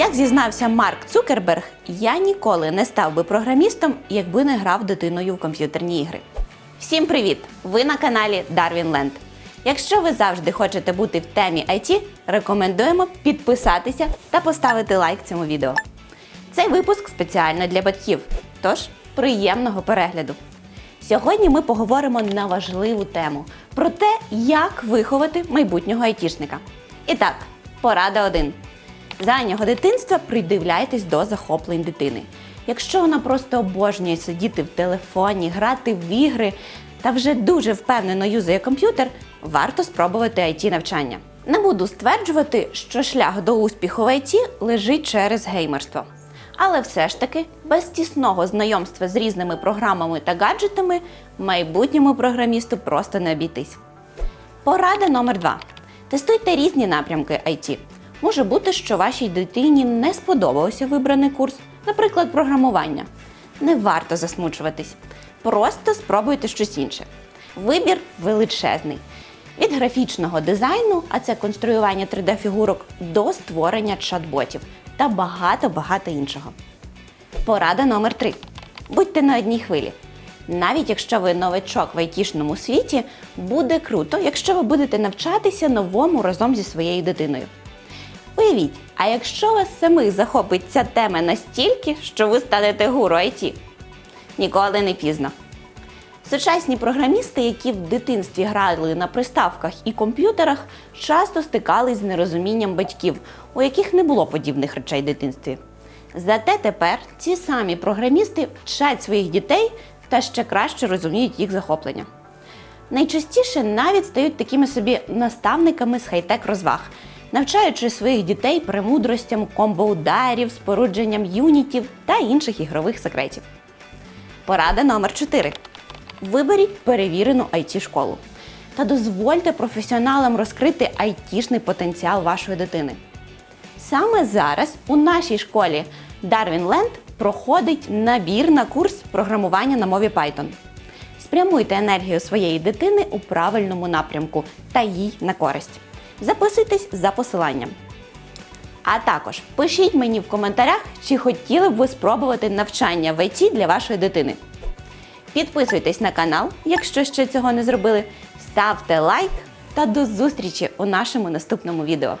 Як зізнався Марк Цукерберг, я ніколи не став би програмістом, якби не грав дитиною в комп'ютерні ігри. Всім привіт! Ви на каналі Darwin Land. Якщо ви завжди хочете бути в темі IT, рекомендуємо підписатися та поставити лайк цьому відео. Цей випуск спеціально для батьків, тож приємного перегляду. Сьогодні ми поговоримо на важливу тему про те, як виховати майбутнього айтішника. І так, порада 1. З раннього дитинства придивляйтесь до захоплень дитини. Якщо вона просто обожнює сидіти в телефоні, грати в ігри та вже дуже впевнено юзає комп'ютер, варто спробувати it навчання. Не буду стверджувати, що шлях до успіху в IT лежить через геймерство. Але все ж таки, без тісного знайомства з різними програмами та гаджетами, майбутньому програмісту просто не обійтись. Порада номер два. Тестуйте різні напрямки IT. Може бути, що вашій дитині не сподобався вибраний курс, наприклад, програмування. Не варто засмучуватись. Просто спробуйте щось інше. Вибір величезний. Від графічного дизайну, а це конструювання 3D-фігурок, до створення чат-ботів та багато-багато іншого. Порада номер 3. Будьте на одній хвилі. Навіть якщо ви новачок в айтішному світі, буде круто, якщо ви будете навчатися новому разом зі своєю дитиною. Уявіть, а якщо вас самих захопить ця тема настільки, що ви станете гуру IT? Ніколи не пізно. Сучасні програмісти, які в дитинстві грали на приставках і комп'ютерах, часто стикались з нерозумінням батьків, у яких не було подібних речей в дитинстві. Зате тепер ці самі програмісти вчать своїх дітей та ще краще розуміють їх захоплення. Найчастіше навіть стають такими собі наставниками з хай-тек розваг, навчаючи своїх дітей премудростям комбо-ударів, спорудженням юнітів та інших ігрових секретів. Порада номер 4. Виберіть перевірену it школу та дозвольте професіоналам розкрити айтішний потенціал вашої дитини. Саме зараз у нашій школі Darwin Land проходить набір на курс програмування на мові Python. Спрямуйте енергію своєї дитини у правильному напрямку та їй на користь. Записуйтесь за посиланням. А також пишіть мені в коментарях, чи хотіли б ви спробувати навчання в ІТ для вашої дитини. Підписуйтесь на канал, якщо ще цього не зробили. Ставте лайк та до зустрічі у нашому наступному відео.